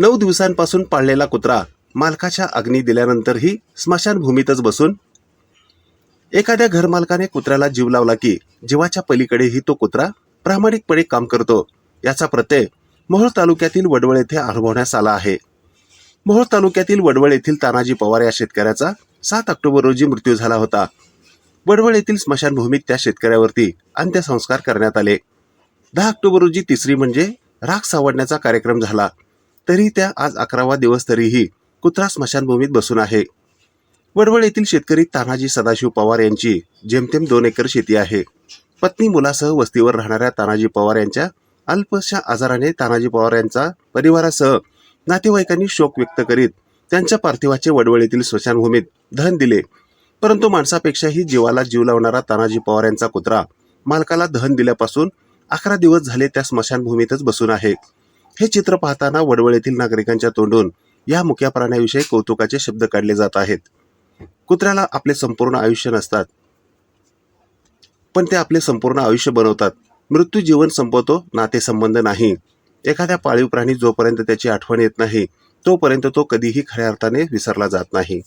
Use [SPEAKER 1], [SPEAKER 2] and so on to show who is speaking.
[SPEAKER 1] नऊ दिवसांपासून पाळलेला कुत्रा मालकाच्या अग्नी दिल्यानंतरही स्मशानभूमीतच बसून एखाद्या घरमालकाने कुत्र्याला जीव लावला की जीवाच्या पलीकडेही तो कुत्रा प्रामाणिकपणे काम करतो. याचा प्रत्यय मोहोळ तालुक्यातील वडवळ येथे अनुभवण्यास आला आहे. मोहोळ तालुक्यातील वडवळ येथील तानाजी पवार या शेतकऱ्याचा सात ऑक्टोबर रोजी मृत्यू झाला होता. वडवळ येथील स्मशानभूमीत त्या शेतकऱ्यावरती अंत्यसंस्कार करण्यात आले. दहा ऑक्टोबर रोजी तिसरी म्हणजे राख सावडण्याचा कार्यक्रम झाला. तरी त्या आज अकरावा दिवस तरीही कुत्रा स्मशानभूमीत बसून आहे. वडवळ येथील शेतकरी तानाजी सदाशिव पवार यांची जेमतेम दोन एकर शेती आहे. पत्नी मुलासह वस्तीवर राहणाऱ्या तानाजी पवार यांच्या अल्पशा आजाराने तानाजी पवार यांचा परिवारासह नातेवाईकांनी शोक व्यक्त करीत त्यांच्या पार्थिवाचे वडवळ येथील स्मशानभूमीत धन दिले. परंतु माणसापेक्षाही जीवाला जीव लावणारा तानाजी पवार यांचा कुत्रा मालकाला दहन दिल्यापासून अकरा दिवस झाले त्या स्मशानभूमीतच बसून आहे. हे चित्र पाहताना वडवळेतील नागरिकांच्या तोंडून या मुक्या प्राण्याविषयी कौतुकाचे शब्द काढले जात आहेत. कुत्र्याला आपले संपूर्ण आयुष्य नसतात. पण ते आपले संपूर्ण आयुष्य बनवतात. मृत्यू जीवन संपवतो नातेसंबंध नाही. एखाद्या पाळीव प्राणी जोपर्यंत त्याची आठवण येत नाही तोपर्यंत तो कधीही खऱ्या अर्थाने विसरला जात नाही.